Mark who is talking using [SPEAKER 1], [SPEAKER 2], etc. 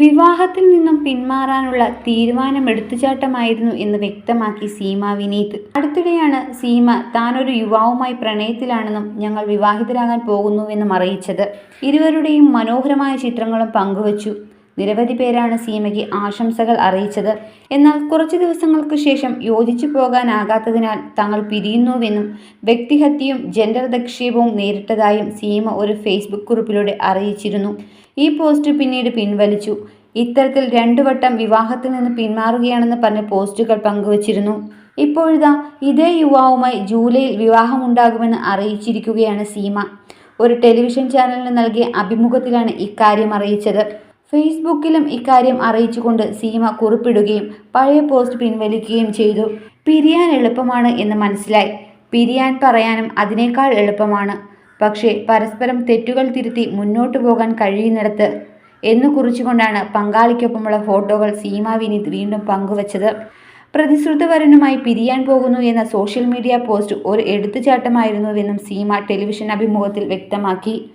[SPEAKER 1] വിവാഹത്തിൽ നിന്നും പിന്മാറാനുള്ള തീരുമാനം എടുത്തുചാട്ടമായിരുന്നു എന്ന് വ്യക്തമാക്കി സീമ വിനീത്. അടുത്തിടെയാണ് സീമ താനൊരു യുവാവുമായി പ്രണയത്തിലാണെന്നും ഞങ്ങൾ വിവാഹിതരാകാൻ പോകുന്നുവെന്നും അറിയിച്ചത്. ഇരുവരുടെയും മനോഹരമായ ചിത്രങ്ങളും പങ്കുവച്ചു. നിരവധി പേരാണ് സീമയ്ക്ക് ആശംസകൾ അറിയിച്ചത്. എന്നാൽ കുറച്ചു ദിവസങ്ങൾക്ക് ശേഷം യോജിച്ചു പോകാനാകാത്തതിനാൽ തങ്ങൾ പിരിയുന്നുവെന്നും വ്യക്തിഹത്യയും ജെൻഡർ നിക്ഷേപവും നേരിട്ടതായും സീമ ഒരു ഫേസ്ബുക്ക് കുറിപ്പിലൂടെ അറിയിച്ചിരുന്നു. ഈ പോസ്റ്റ് പിന്നീട് പിൻവലിച്ചു. ഇത്തരത്തിൽ രണ്ടു വട്ടം വിവാഹത്തിൽ നിന്ന് പിന്മാറുകയാണെന്ന് പറഞ്ഞ പോസ്റ്റുകൾ പങ്കുവച്ചിരുന്നു. ഇപ്പോഴിതാ ഇതേ യുവാവുമായി ജൂലൈയിൽ വിവാഹമുണ്ടാകുമെന്ന് അറിയിച്ചിരിക്കുകയാണ് സീമ. ഒരു ടെലിവിഷൻ ചാനലിന് നൽകിയ അഭിമുഖത്തിലാണ് ഇക്കാര്യം അറിയിച്ചത്. ഫേസ്ബുക്കിലും ഇക്കാര്യം അറിയിച്ചുകൊണ്ട് സീമ കുറിപ്പിടുകയും പഴയ പോസ്റ്റ് പിൻവലിക്കുകയും ചെയ്തു. പിരിയാൻ എളുപ്പമാണ് എന്ന് മനസ്സിലായി. പിരിയാൻ പറയാനും അതിനേക്കാൾ എളുപ്പമാണ്. പക്ഷേ പരസ്പരം തെറ്റുകൾ തിരുത്തി മുന്നോട്ടു പോകാൻ കഴിയുന്നിടത്ത് എന്ന് കുറിച്ചുകൊണ്ടാണ് പങ്കാളിക്കൊപ്പമുള്ള ഫോട്ടോകൾ സീമ വിനീത് വീണ്ടും പങ്കുവച്ചത്. പ്രതിശ്രുതവരനുമായി പിരിയാൻ പോകുന്നു എന്ന സോഷ്യൽ മീഡിയ പോസ്റ്റ് ഒരു എടുത്തുചാട്ടമായിരുന്നുവെന്നും സീമ ടെലിവിഷൻ അഭിമുഖത്തിൽ വ്യക്തമാക്കി.